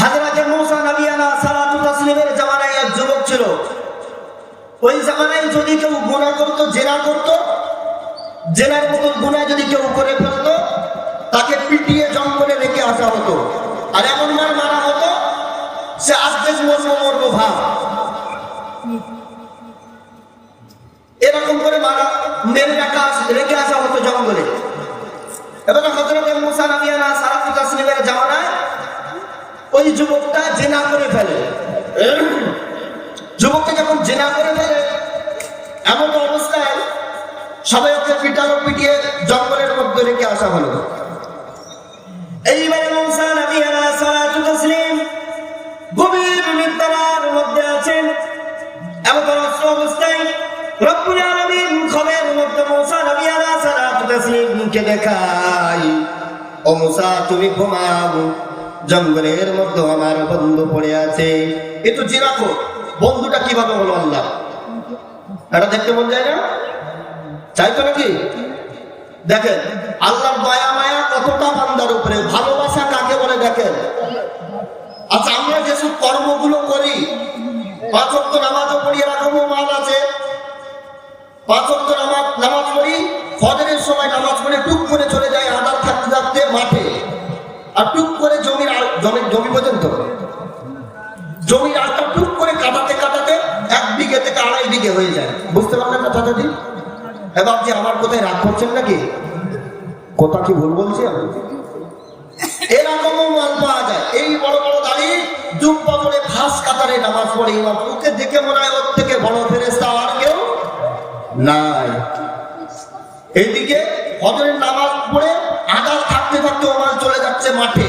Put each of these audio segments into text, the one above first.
হাজরাতে মুসা নবী আলা সালাতু তাসলিমের জামানায় এক যুবক ওই জামানায় যদি কেউ গুনাহ করত, জেনা করত, জেনার মতো গুনাহ যদি কেউ করে ফেলত, তাকে পিটিয়ে জঙ্গলে রেখে আসা হতো। আর এমন মার মারা হতো, সে আর্ধেক মর্ম মর্ম ভাব। এরকম করে মারা, মেরে রাখা, রেখে আসা হতো জঙ্গলে। এবার হজরত মুসা নবী আলা সালাতু ওই যুবকটা জেনা করে ফেলে। যুবকটা যখন জেনা করে ফেলে, এমন অবস্থায় সবাই ওকে পিটানো পিটিয়ে জঙ্গলের মধ্যে রেখে আসা হলো। এইবারে মুসা নবী সালাতু তাসলিম গভীর নিদ্রার মধ্যে আছেন। এমন অবস্থা অবস্থায় রব্বুল আলামিন খবরের মধ্যে মুসা নবী সালাতু তাসলিমকে দেখায়, ও মুসা, তুমি ঘুমাও। জঙ্গলের মধ্যে আমার বন্ধু পড়ে আছে। একটু জি রাখো, বন্ধুটা কীভাবে হলো আল্লাহ? এটা দেখতে মন যায় না? চাইতো নাকি? দেখেন, আল্লাহর দয়া, মায়া কতটা বান্দার উপরে, ভালোবাসা কাকে বলে দেখেন? আচ্ছা আমরা যেসব কর্মগুলো করি, পাঁচ অক্ট নামাজও পড়ি এরকম মাল আছে। পাঁচ অক্ট নামাজ নামাজ পড়ি, ফজরের সময় নামাজ পড়ে টুক করে চলে যায় আদার থাকতে থাকতে মাঠে। আর টুক জমির জমি পর্যন্ত। জমি আলটা টুক করে কাটাতে কাটাতে এক বিঘে থেকে আড়াই বিঘে হয়ে যায়। বুঝতে পারলেন না চাচাজি এবার যে আমার কোথায় রাগ করছেন নাকি? কথা কি ভুল বলছি আমি? এরকমও মাল পাওয়া যায়, এই বড় বড় দাড়ি জুব্বা পরে ফাঁস কাতারে নামাজ পড়ে ইমাম ওকে দেখে মনে হয় ওর থেকে বড় ফেরেস্তা আর কেউ নাই। এইদিকে হজরের নামাজ পড়ে আদাল থাকতে থাকতে ও মাল চলে যাচ্ছে মাঠে।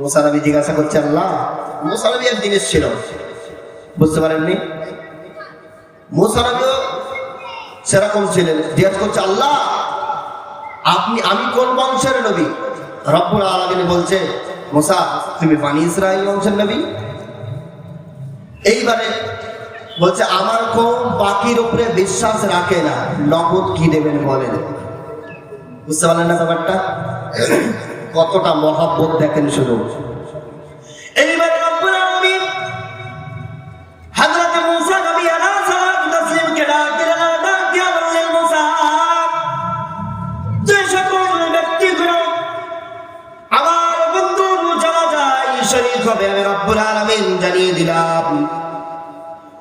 মুসা নবী জিজ্ঞাসা করছে, আল্লাহ, মুসা নবী এক জিনিস ছিল। বুঝতে পারেননি? মুসা সেরকম ছিলেন, জিজ্ঞাসা করছে, আল্লাহ, আপনি, আমি কোন বংশের নবী? রব্বুল আলামিন বলছে, মোসা, তুমি বানি ইসরাইল বংশের নবী? এইবারে বলছে, আমার কোন বাকির উপরে বিশ্বাস রাখে না, নগদ কি দেবেন বলেন? বুঝতে পারলেন না ব্যাপারটা? কতটা মহাব্বত দেখেন শুধু। জানিয়ে দিলাম।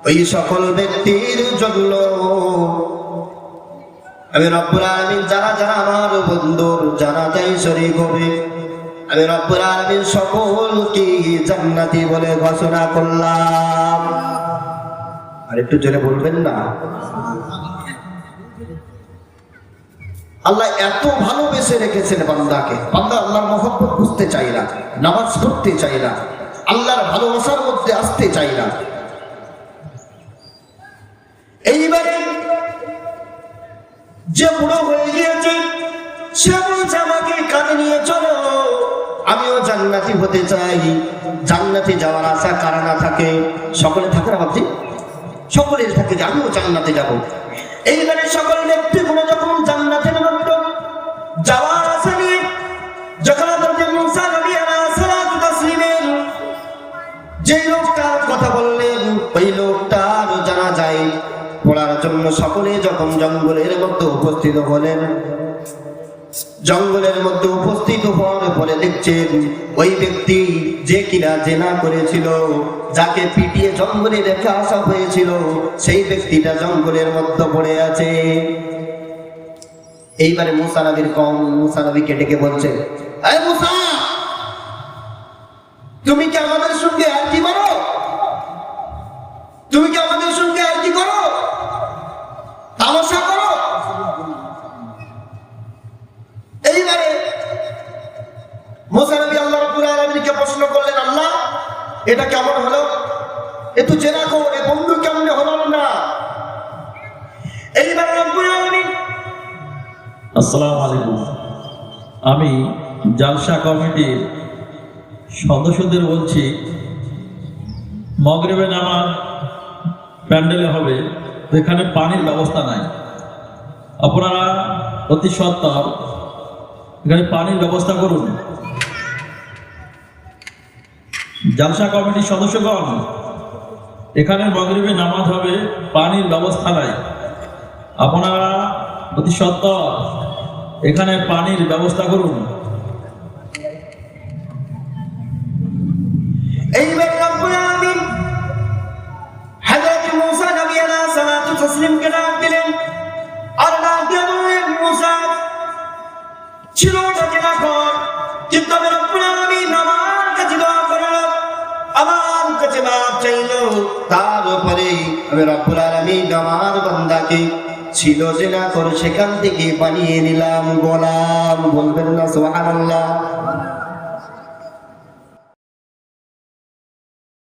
ওই সকল ব্যক্তির জন্য আমি রব্বুল যারা যারা আমার বন্ধুর জানা যায় শরীর হবে, আমি রব্বুল আলামিন সকলকে জান্নাতি বলে ঘোষণা করলাম। আর একটু জোরে বলবেন না? আল্লাহ এত ভালোবেসে রেখেছেন বান্দাকে। বান্দা আল্লাহর মহব্বত বুঝতে চাই না, নামাজ পড়তে চাই না, আল্লাহর ভালোবাসার মধ্যে আসতে চাই না। এইবারে যে বুড়ো হয়ে গিয়েছে, সে বলছে, আমাকে কানে নিয়ে চলো। আমিও জান্নাতি হতে চাই। জান্নাতি যাওয়ার আশা কারা না থাকে? সকলে থাকে না ভাবছি সকলের থাকে যে আমিও জান্নাতে যাব। এইখানে সকল ব্যক্তিগুলো পড়ার জন্য সকলে যখন জঙ্গলের মধ্যে উপস্থিত হলেন, জঙ্গলের মধ্যে উপস্থিত হওয়ার পরে দেখছেন ওই ব্যক্তি যে কিনা জেনা করেছিল, যাকে পিটিয়ে জঙ্গলে রেখে আসা হয়েছিল, সেই ব্যক্তিটা জঙ্গলের মধ্যে পড়ে আছে। এইবারে মুসা কম, মুসা নবীকে ডেকে বলছে তুমি কি আমাদের সঙ্গে আর কি করো তুমি কি আমাদের সঙ্গে আর কি করো তামাশা করো এইবারে মোসা নবী আল্লাহ রাব্বুল আলামিনকে প্রশ্ন করলেন আল্লাহ এটা কেমন হলো এ তো জেনা কর এ বন্ধু কেমন হলো না এইবারে আসসালামু আলাইকুম। আমি জালসা কমিটির সদস্যদের বলছি, মগরিবে নামাজ প্যান্ডেলে হবে এখানে পানির ব্যবস্থা নাই। আপনারা অতি সত্তর এখানে পানির ব্যবস্থা করুন। জালসা কমিটির সদস্যগণ এখানে মগরিবে নামাজ হবে, পানির ব্যবস্থা নাই। আপনারা অতি এখানে পানির ব্যবস্থা করুন। আর ছিল কিন্তু কাছে তার উপরে আমি রব্বুল আলমিন আমার বান্দাকে ছিল জেনা করে সেখান থেকে বানিয়ে নিলাম গোলাম। বলবেন না, সুবহানাল্লাহ।